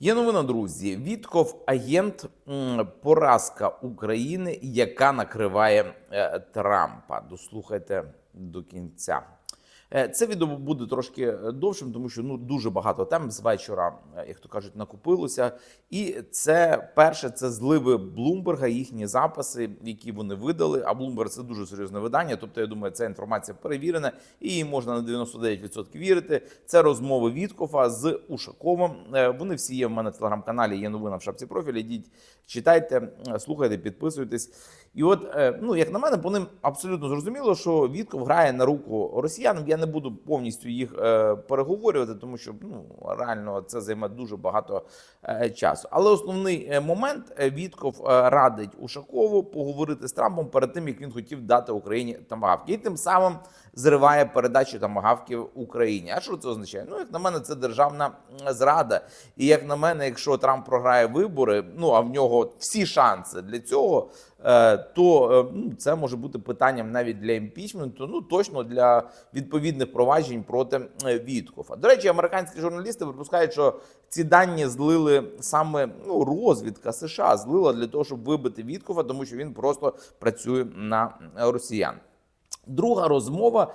Є новина, друзі. Вітков агент поразка України, яка накриває е, Трампа. Дослухайте до кінця. Е, Це відео буде трошки довшим, тому що ну дуже багато тем з вечора, е, як то кажуть, накопилося. І це перше, це зливи Блумберга, їхні записи, які вони видали. А Блумберг це дуже серйозне видання. Тобто, я думаю, ця інформація перевірена, і їй можна на 99% вірити. Це розмови Віткофа з Ушаковим. Е, Вони всі є в мене в телеграм-каналі. Є новина в шапці профіля. Йдіть, читайте, е, слухайте, підписуйтесь. І от, е, ну як на мене, по ним абсолютно зрозуміло, що Вітков грає на руку росіянам. Я не буду повністю їх е, переговорювати, тому що ну реально це займе дуже багато е, часу. Але основний е, момент Вітков радить Ушакову поговорити з Трампом перед тим, як він хотів дати Україні тамагавки, і тим самим зриває передачу тамагавків Україні. А що це означає? Ну, як на мене, це державна зрада. І як на мене, якщо Трамп програє вибори, ну а в нього всі шанси для цього. Е, То е, ну, це може бути питанням навіть для імпічменту, ну точно для відповідних проваджень проти е, Віткофа. До речі, американські журналісти припускають, що ці дані злили саме ну, розвідка США, злила для того, щоб вибити Віткофа, тому що він просто працює на росіян. Друга розмова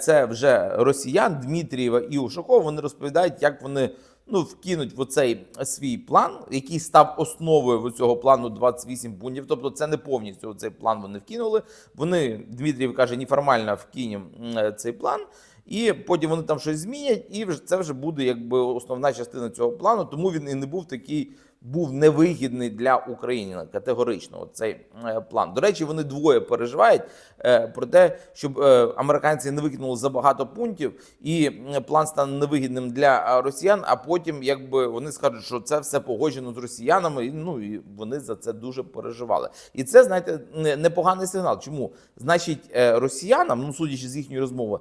це вже росіян Дмитрієва і Ушакова. Вони розповідають, як вони ну вкинуть в оцей свій план, який став основою цього плану 28 пунктів. Тобто, це не повністю цей план вони вкинули. Вони Дмитрів каже, неформально вкинемо м, цей план. І потім вони там щось змінять, і вже це вже буде якби основна частина цього плану. Тому він і не був такий, був невигідний для України категорично. Цей е, план. До речі, вони двоє переживають е, про те, щоб е, американці не викинули забагато пунктів, і план стане невигідним для росіян. А потім, якби вони скажуть, що це все погоджено з росіянами, і ну і вони за це дуже переживали. І це знаєте непоганий сигнал. Чому значить росіянам, ну судячи з їхньої розмови,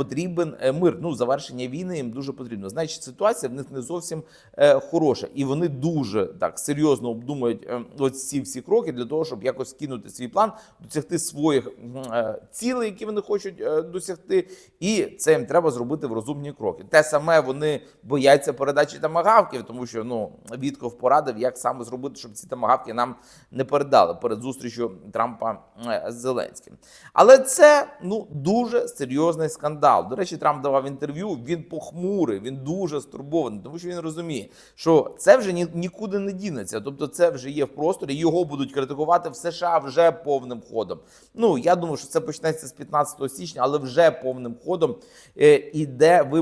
потрібен е, мир. Ну завершення війни їм дуже потрібно. Значить, ситуація в них не зовсім е, хороша, і вони дуже так серйозно обдумують е, ось ці всі кроки для того, щоб якось кинути свій план, досягти своїх е, цілей, які вони хочуть досягти, і це їм треба зробити в розумні кроки. Те саме вони бояться передачі тамагавків, тому що ну Вітков порадив, як саме зробити, щоб ці тамагавки нам не передали перед зустрічю Трампа з Зеленським. Але це ну дуже серйозний скандал. До речі, Трамп давав інтерв'ю. Він похмурий, він дуже стурбований, тому що він розуміє, що це вже ні, нікуди не дінеться. Тобто, це вже є в просторі. Його будуть критикувати в США вже повним ходом. Ну я думаю, що це почнеться з 15 січня, але вже повним ходом е, іде вибор.